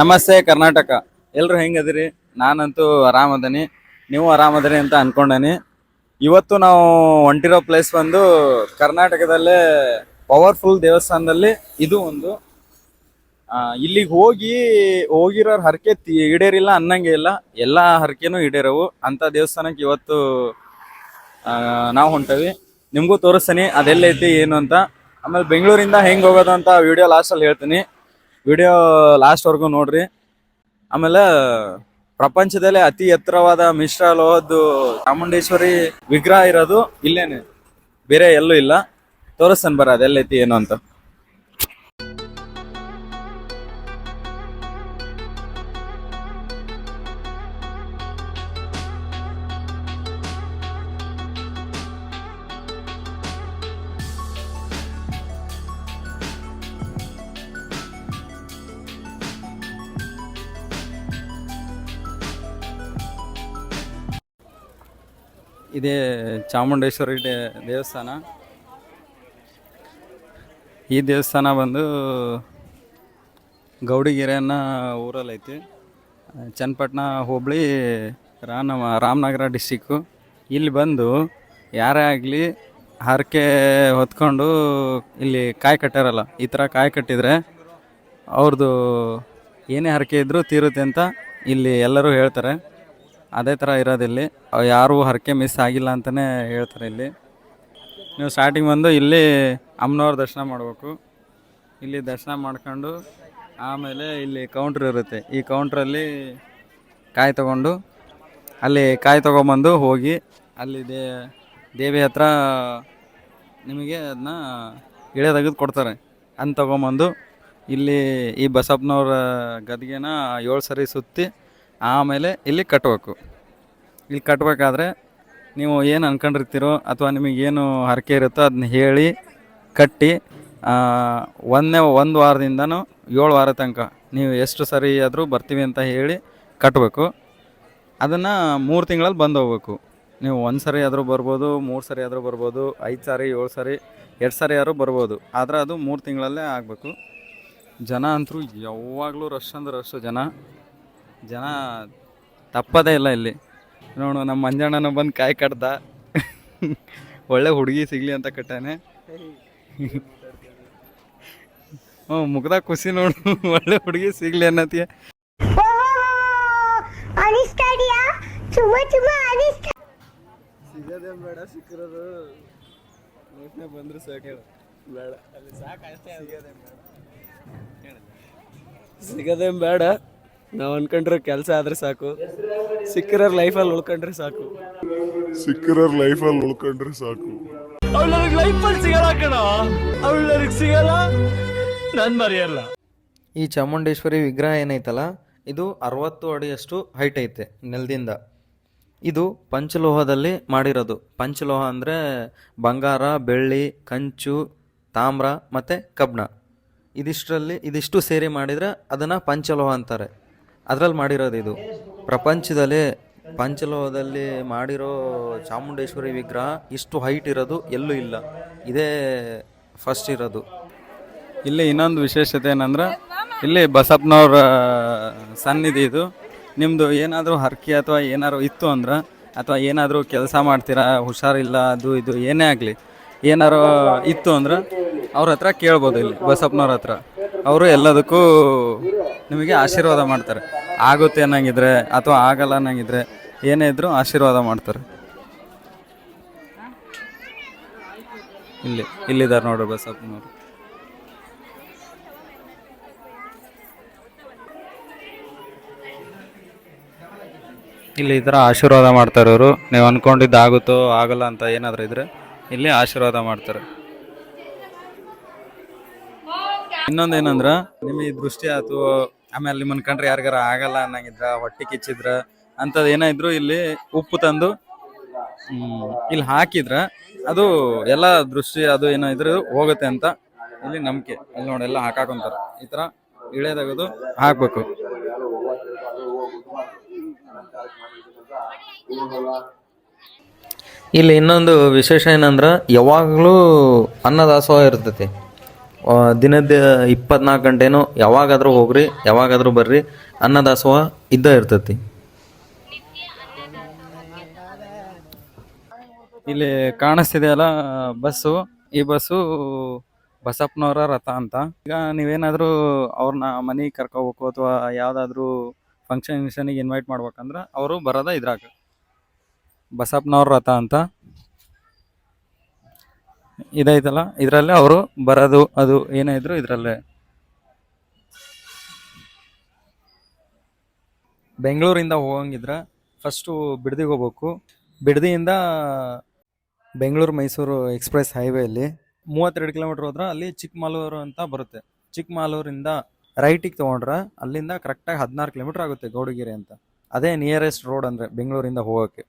ನಮಸ್ತೆ ಕರ್ನಾಟಕ. ಎಲ್ರು ಹೆಂಗದಿರಿ? ನಾನಂತೂ ಆರಾಮದನಿ. ನೀವು ಆರಾಮದರಿ ಅಂತ ಅನ್ಕೊಂಡನಿ. ಇವತ್ತು ನಾವು ಹೊಂಟಿರೋ ಪ್ಲೇಸ್ ಬಂದು ಕರ್ನಾಟಕದಲ್ಲೇ ಪವರ್ಫುಲ್ ದೇವಸ್ಥಾನದಲ್ಲಿ ಇದು ಒಂದು. ಇಲ್ಲಿಗೆ ಹೋಗಿ ಹೋಗಿರೋರ್ ಹರಕೆ ಈಡೇರಿಲ್ಲ ಅನ್ನಂಗೆ ಇಲ್ಲ. ಎಲ್ಲ ಹರಕೆನೂ ಈಡೇರವು. ಅಂತ ದೇವಸ್ಥಾನಕ್ಕೆ ಇವತ್ತು ನಾವು ಹೊಂಟವಿ. ನಿಮಗೂ ತೋರಿಸ್ತೀನಿ ಅದೆಲ್ಲೈತಿ ಏನು ಅಂತ. ಆಮೇಲೆ ಬೆಂಗಳೂರಿಂದ ಹೆಂಗೆ ಹೋಗೋದು ಅಂತ ವಿಡಿಯೋ ಲಾಸ್ಟಲ್ಲಿ ಹೇಳ್ತೀನಿ. ವಿಡಿಯೋ ಲಾಸ್ಟ್ವರೆಗೂ ನೋಡ್ರಿ. ಆಮೇಲೆ ಪ್ರಪಂಚದಲ್ಲೇ ಅತಿ ಎತ್ತರವಾದ ಮಿಶ್ರ ಲೋಹದ್ದು ಚಾಮುಂಡೇಶ್ವರಿ ವಿಗ್ರಹ ಇರೋದು ಇಲ್ಲೇನೆ. ಬೇರೆ ಎಲ್ಲೂ ಇಲ್ಲ. ತೋರಿಸ್ತಾನೆ ಬರ ಅದೆಲ್ಲೈತಿ ಏನು ಅಂತ. ಇದೇ ಚಾಮುಂಡೇಶ್ವರಿ ಡೇ ದೇವಸ್ಥಾನ. ಈ ದೇವಸ್ಥಾನ ಬಂದು ಗೌಡಿಗೆರೆ ಅನ್ನೋ ಊರಲ್ಲೈತಿ. ಚನ್ನಪಟ್ಟಣ ಹೋಬಳಿ ರಾಮ, ರಾಮನಗರ ಡಿಸ್ಟಿಕ್ಕು ಇಲ್ಲಿ ಬಂದು ಯಾರೇ ಆಗಲಿ ಹರಕೆ ಹೊತ್ಕೊಂಡು ಇಲ್ಲಿ ಕಾಯಿ ಕಟ್ಟಾರಲ್ಲ ಈ ಥರ ಕಾಯಿ ಕಟ್ಟಿದರೆ ಅವ್ರದ್ದು ಏನೇ ಹರಕೆ ಇದ್ದರೂ ತೀರುತ್ತೆ ಅಂತ ಇಲ್ಲಿ ಎಲ್ಲರೂ ಹೇಳ್ತಾರೆ. ಅದೇ ಥರ ಇರೋದಿಲ್ಲಿ ಯಾರೂ ಹರಕೆ ಮಿಸ್ ಆಗಿಲ್ಲ ಅಂತಲೇ ಹೇಳ್ತಾರೆ ಇಲ್ಲಿ. ನೀವು ಸ್ಟಾರ್ಟಿಂಗ್ ಬಂದು ಇಲ್ಲಿ ಅಮ್ಮನವ್ರ ದರ್ಶನ ಮಾಡಬೇಕು. ಇಲ್ಲಿ ದರ್ಶನ ಮಾಡ್ಕೊಂಡು ಆಮೇಲೆ ಇಲ್ಲಿ ಕೌಂಟ್ರ್ ಇರುತ್ತೆ. ಈ ಕೌಂಟ್ರಲ್ಲಿ ಕಾಯಿ ತಗೊಂಡು ಅಲ್ಲಿ ಕಾಯಿ ತೊಗೊಂಬಂದು ಹೋಗಿ ಅಲ್ಲಿ ದೇ, ದೇವಿ ಹತ್ರ ನಿಮಗೆ ಅದನ್ನ ಇಳೆ ತೆಗೆದು ಕೊಡ್ತಾರೆ. ಅಂತ ತೊಗೊಂಬಂದು ಇಲ್ಲಿ ಈ ಬಸಪ್ಪನವ್ರ ಗದ್ಗೆನ ಏಳು ಸರಿ ಸುತ್ತಿ ಆಮೇಲೆ ಇಲ್ಲಿ ಕಟ್ಟಬೇಕು ಇಲ್ಲಿ ಕಟ್ಟಬೇಕಾದ್ರೆ ನೀವು ಏನು ಅನ್ಕೊಂಡಿರ್ತೀರೋ ಅಥವಾ ನಿಮಗೇನು ಹರಕೆ ಇರುತ್ತೋ ಅದನ್ನ ಹೇಳಿ ಕಟ್ಟಿ ಒಂದನೇ, ಒಂದು ವಾರದಿಂದನೂ ಏಳು ವಾರ ತನಕ ನೀವು ಎಷ್ಟು ಸರಿ ಆದರೂ ಬರ್ತೀವಿ ಅಂತ ಹೇಳಿ ಕಟ್ಟಬೇಕು ಅದನ್ನು ಮೂರು ತಿಂಗಳಲ್ಲಿ ಬಂದು ಹೋಗ್ಬೇಕು. ನೀವು ಒಂದು ಸರಿ ಆದರೂ ಬರ್ಬೋದು, ಮೂರು ಸರಿ ಆದರೂ ಬರ್ಬೋದು, ಐದು ಸಾರಿ, ಏಳು ಸಾರಿ, ಎರಡು ಸಾರಿ ಆದರೂ ಬರ್ಬೋದು. ಆದರೆ ಅದು ಮೂರು ತಿಂಗಳಲ್ಲೇ ಆಗಬೇಕು. ಜನ ಅಂತೂ ಯಾವಾಗಲೂ ರಶ್ ಅಂದ್ರೆ ರಶ್ ಜನ. ಜನ ತಪ್ಪದೇ ಇಲ್ಲ ಇಲ್ಲಿ. ನೋಡು ನಮ್ಮ ಮಂಜಣ್ಣನ ಬಂದು ಕಾಯಿ ಕಟ್ದ. ಒಳ್ಳೆ ಹುಡುಗಿ ಸಿಗ್ಲಿ ಅಂತ ಕಟ್ಟಾನೆ. ಹ್ಞೂ ಮುಗ್ದಾಗ ಖುಷಿ ನೋಡು. ಒಳ್ಳೆ ಹುಡುಗಿ ಸಿಗ್ಲಿ ಅನಿಸ್ತಾ ಸಿಗದೆ ಬೇಡ ಸಿಕ್ಕಿರೋದು ಯೋಚನೆ ಬಂದ್ರೆ ಸಾಕು ಬೇಡ. ಅಲ್ಲಿ ಸಾಕಷ್ಟೇ ಸಿಗದೆ ಬೇಡ. ಸಿಗೋದೇಂ ಬೇಡ. ನಾವು ಅನ್ಕೊಂಡ್ರೆ ಕೆಲಸ ಆದ್ರೆ ಸಾಕು. ಸಿಕ್ಕಿರೋರ್ ಲೈಫಲ್ಲಿ ಉಳ್ಕೊಂಡ್ರೆ ಸಾಕು. ಸಿಕ್ಕಿರೋರ್ ಲೈಫಲ್ಲಿ ಉಳ್ಕೊಂಡ್ರೆ ಸಾಕು. ಅವಳವ್ರಿಗೆ ಲೈಫಲ್ಲಿ ಸಿಗಲ್ಲ ಕಣ. ಸಿಗಲ್ಲ ನಾನು ಮರೆಯಲ್ಲ. ಈ ಚಾಮುಂಡೇಶ್ವರಿ ವಿಗ್ರಹ ಏನೈತಲ್ಲ ಇದು ಅರವತ್ತು ಅಡಿಯಷ್ಟು ಹೈಟ್ ಐತೆ ನೆಲದಿಂದ. ಇದು ಪಂಚಲೋಹದಲ್ಲಿ ಮಾಡಿರೋದು. ಪಂಚಲೋಹ ಅಂದರೆ ಬಂಗಾರ ಬೆಳ್ಳಿ ಕಂಚು ತಾಮ್ರ ಮತ್ತು ಕಬ್ಣ ಇದಿಷ್ಟರಲ್ಲಿ ಇದಿಷ್ಟು ಸೇರಿ ಮಾಡಿದರೆ ಅದನ್ನು ಪಂಚಲೋಹ ಅಂತಾರೆ. ಅದರಲ್ಲಿ ಮಾಡಿರೋದು ಇದು. ಪ್ರಪಂಚದಲ್ಲಿ ಪಂಚಲೋಹದಲ್ಲಿ ಮಾಡಿರೋ ಚಾಮುಂಡೇಶ್ವರಿ ವಿಗ್ರಹ ಇಷ್ಟು ಹೈಟ್ ಇರೋದು ಎಲ್ಲೂ ಇಲ್ಲ. ಇದೇ ಫಸ್ಟ್ ಇರೋದು. ಇಲ್ಲಿ ಇನ್ನೊಂದು ವಿಶೇಷತೆ ಏನಂದ್ರೆ, ಇಲ್ಲಿ ಬಸಪ್ಪನವ್ರ ಸನ್ನಿಧಿ ಇದು. ನಿಮ್ಮದು ಏನಾದರೂ ಹರಕೆ ಅಥವಾ ಏನಾದ್ರು ಇತ್ತು ಅಂದ್ರೆ, ಅಥವಾ ಏನಾದರೂ ಕೆಲಸ ಮಾಡ್ತೀರಾ, ಹುಷಾರಿಲ್ಲ, ಅದು ಇದು, ಏನೇ ಆಗಲಿ, ಏನಾರು ಇತ್ತು ಅಂದ್ರೆ ಅವ್ರ ಹತ್ರ ಕೇಳ್ಬೋದು ಇಲ್ಲಿ, ಬಸಪ್ಪನವ್ರ ಹತ್ರ. ಅವರು ಎಲ್ಲದಕ್ಕೂ ನಿಮಗೆ ಆಶೀರ್ವಾದ ಮಾಡ್ತಾರೆ. ಆಗುತ್ತೆ ಅನ್ನಂಗಿದ್ರೆ ಅಥವಾ ಆಗಲ್ಲ ಅನ್ನಂಗಿದ್ರೆ ಏನೇ ಇದ್ರೂ ಆಶೀರ್ವಾದ ಮಾಡ್ತಾರೆ. ಇಲ್ಲಿ, ಇಲ್ಲಿದ್ದಾರೆ ನೋಡ್ರಿ ಬಸಪ್ಪನವರು. ಇಲ್ಲಿ ಈ ಥರ ಆಶೀರ್ವಾದ ಮಾಡ್ತಾರೆ ಅವರು ನೀವು ಅಂದ್ಕೊಂಡಿದ್ದು ಆಗುತ್ತೋ ಆಗಲ್ಲ ಅಂತ ಏನಾದರೂ ಇದ್ರೆ ಇಲ್ಲಿ ಆಶೀರ್ವಾದ ಮಾಡ್ತಾರೆ. ಇನ್ನೊಂದು ಏನಂದ್ರ ನಿಮಗೆ ದೃಷ್ಟಿ ಆತು ಆಮೇಲೆ ನಿಮ್ಮನ್ ಕಂಡ್ರೆ ಯಾರಿಗಾರ ಆಗಲ್ಲ ಅನ್ನಂಗಿದ್ರ ಹೊಟ್ಟೆ ಕಿಚ್ಚಿದ್ರ ಅಂತದ್ ಏನಾದ್ರು ಇದ್ರು ಇಲ್ಲಿ ಉಪ್ಪು ತಂದು ಹ್ಮ್, ಇಲ್ಲಿ ಹಾಕಿದ್ರ ಅದು ಎಲ್ಲಾ ದೃಷ್ಟಿ ಅದು ಏನೋ ಇದ್ರು ಹೋಗುತ್ತೆ ಅಂತ ಇಲ್ಲಿ ನಂಬಿಕೆ. ಇಲ್ಲಿ ನೋಡಿ ಎಲ್ಲ ಹಾಕಾಕೊಂತಾರ. ಈ ತರ ಇಳೆ ತೆಗೆದು ಹಾಕ್ಬೇಕು. ಇಲ್ಲಿ ಇನ್ನೊಂದು ವಿಶೇಷ ಏನಂದ್ರೆ ಯಾವಾಗಲೂ ಅನ್ನದಾಸೋಹ ಇರ್ತೈತಿ. ದಿನದ ಇಪ್ಪತ್ನಾಲ್ಕು ಗಂಟೆನೂ ಯಾವಾಗಾದರೂ ಹೋಗ್ರಿ, ಯಾವಾಗಾದರೂ ಬರ್ರಿ, ಅನ್ನದಾಸೋಹ ಇದ್ದ ಇರ್ತೈತಿ. ಇಲ್ಲಿ ಕಾಣಿಸ್ತಿದೆಯಲ್ಲ, ಬಸ್ಸು, ಈ ಬಸ್ಸು ಬಸಪ್ಪನವರ ರಥ ಅಂತ. ಈಗ ನೀವೇನಾದರೂ ಅವ್ರನ್ನ ಮನೆಗೆ ಕರ್ಕೋಬೇಕು ಅಥವಾ ಯಾವುದಾದ್ರೂ ಫಂಕ್ಷನ್ ಗಿಂಕ್ಷನಿಗೆ ಇನ್ವೈಟ್ ಮಾಡ್ಬೇಕಂದ್ರೆ, ಅವರು ಬರೋದ ಇದ್ರಾಗ. ಬಸಪ್ಪನವ್ರ ರಥ ಅಂತ. ಇದೈತಲ್ಲ ಇದರಲ್ಲೇ ಅವರು ಬರೋದು, ಅದು ಏನೇ ಇದ್ರು ಇದರಲ್ಲೇ. ಬೆಂಗಳೂರಿಂದ ಹೋಗಂಗಿದ್ರೆ ಫಸ್ಟು ಬಿಡದಿಗೆ ಹೋಗ್ಬೇಕು. ಬಿಡದಿಯಿಂದ ಬೆಂಗಳೂರು ಮೈಸೂರು ಎಕ್ಸ್ಪ್ರೆಸ್ ಹೈವೇಲಿ ಮೂವತ್ತೆರಡು ಕಿಲೋಮೀಟ್ರ್ ಹೋದ್ರೆ ಅಲ್ಲಿ ಚಿಕ್ಕಮಾಲೂರು ಅಂತ ಬರುತ್ತೆ. ಚಿಕ್ಕಮಾಲೂರಿಂದ ರೈಟಿಗೆ ತೊಗೊಂಡ್ರೆ ಅಲ್ಲಿಂದ ಕರೆಕ್ಟಾಗಿ ಹದಿನಾರು ಕಿಲೋಮೀಟ್ರ್ ಆಗುತ್ತೆ ಗೌಡಗಿರಿ ಅಂತ. ಅದೇ ನಿಯರೆಸ್ಟ್ ರೋಡ್ ಅಂದರೆ ಬೆಂಗಳೂರಿಂದ ಹೋಗೋಕ್ಕೆ.